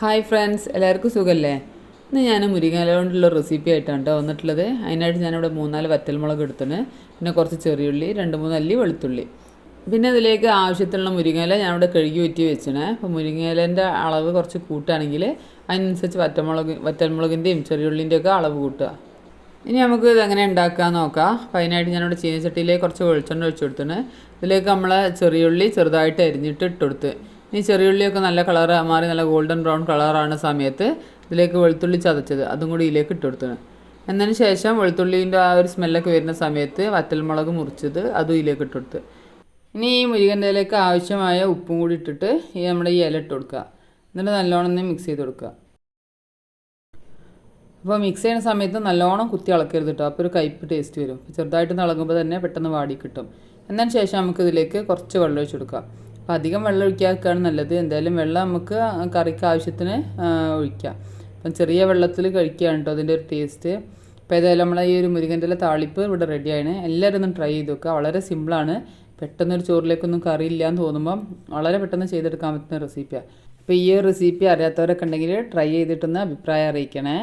Hi friends എല്ലാവർക്കും സുഖമല്ലേ ഇന്ന് ഞാൻ മുരിങ്ങയില കൊണ്ടുള്ള റെസിപ്പി ആയിട്ടാണ് കേട്ടോ വന്നിട്ടുള്ളത്. അതിനായിട്ട് ഞാനിവിടെ മൂന്നാൽ വറ്റൽമുളക് എടുത്തിന് പിന്നെ കുറച്ച് ചെറിയുള്ളി രണ്ട് മൂന്ന് അല്ലി വെളുത്തുള്ളി. പിന്നെ അതിലേക്ക് ആവശ്യത്തിനുള്ള മുരിങ്ങയില ഞാനിവിടെ കഴുകി വെറ്റി വെച്ചിണേ അപ്പോൾ മുരിങ്ങയിലേന്റെ അളവ് കുറച്ച് കൂട്ടുകയാണെങ്കിൽ അതിനനുസരിച്ച് വറ്റമുളക് വറ്റൽമുളകിന്റെയും ചെറിയുള്ളിന്റെയും ഒക്കെ അളവ് കൂട്ടുക. ഇനി നമുക്ക് ഇതെങ്ങനെ ഉണ്ടാക്കാൻ നോക്കാം. അപ്പം അതിനായിട്ട് ഞാനിവിടെ ചീനച്ചട്ടിയിലേക്ക് കുറച്ച് വെളിച്ചെണ്ണ ഒഴിച്ചു കൊടുത്തിന് ഇതിലേക്ക് നമ്മൾ ചെറിയുള്ളി ചെറുതായിട്ട് അരിഞ്ഞിട്ട് ഇട്ട് ഈ ചെറിയുള്ളിയൊക്കെ നല്ല കളർ മാറി നല്ല ഗോൾഡൻ ബ്രൗൺ കളറാണ് സമയത്ത് ഇതിലേക്ക് വെളുത്തുള്ളി ചതച്ചത്. അതും കൂടി ഇതിലേക്ക് ഇട്ട് കൊടുത്തത് എന്നതിന് ശേഷം വെളുത്തുള്ളീന്റെ ആ ഒരു സ്മെല്ലൊക്കെ വരുന്ന സമയത്ത് വറ്റൽമുളക് മുറിച്ചത് അതും ഇതിലേക്ക് ഇട്ട് കൊടുത്ത്. ഇനി ഈ മുരികന്റെയിലേക്ക് ആവശ്യമായ ഉപ്പും കൂടി ഇട്ടിട്ട് ഈ നമ്മുടെ ഈ ഇല ഇട്ട് കൊടുക്കുക. എന്നിട്ട് നല്ലോണം ഒന്ന് മിക്സ് ചെയ്ത് കൊടുക്കുക. അപ്പോൾ മിക്സ് ചെയ്യുന്ന സമയത്ത് നല്ലോണം കുത്തി ഇളക്കരുത് കേട്ടോ അപ്പോൾ ഒരു കയ്പ്പ് ടേസ്റ്റ് വരും. ചെറുതായിട്ട് ഇളകുമ്പോൾ തന്നെ പെട്ടെന്ന് വാടി കിട്ടും. എന്നതിന് ശേഷം നമുക്ക് ഇതിലേക്ക് കുറച്ച് വെള്ളം ഒഴിച്ച് കൊടുക്കാം. അപ്പോൾ അധികം വെള്ളം ഒഴിക്കാക്കാണ് നല്ലത്. എന്തായാലും വെള്ളം നമുക്ക് കറിക്ക് ആവശ്യത്തിന് ഒഴിക്കാം. അപ്പം ചെറിയ വെള്ളത്തിൽ കഴിക്കുകയാണ് കേട്ടോ അതിന്റെ ഒരു ടേസ്റ്റ്. അപ്പോൾ ഏതായാലും നമ്മളെ ഈ ഒരു മുരുകന്റെ താളിപ്പ് ഇവിടെ റെഡിയാണ്. എല്ലാവരും ഒന്ന് ട്രൈ ചെയ്ത് നോക്കുക. വളരെ സിമ്പിളാണ്. പെട്ടെന്നൊരു ചോറിലേക്കൊന്നും കറി ഇല്ല എന്ന് തോന്നുമ്പം വളരെ പെട്ടെന്ന് ചെയ്തെടുക്കാൻ പറ്റുന്ന റെസിപ്പിയാണ് അപ്പോൾ ഈ ഒരു റെസിപ്പി അറിയാത്തവരൊക്കെ ഉണ്ടെങ്കിൽ ട്രൈ ചെയ്തിട്ടൊന്ന് അഭിപ്രായം അറിയിക്കണേ.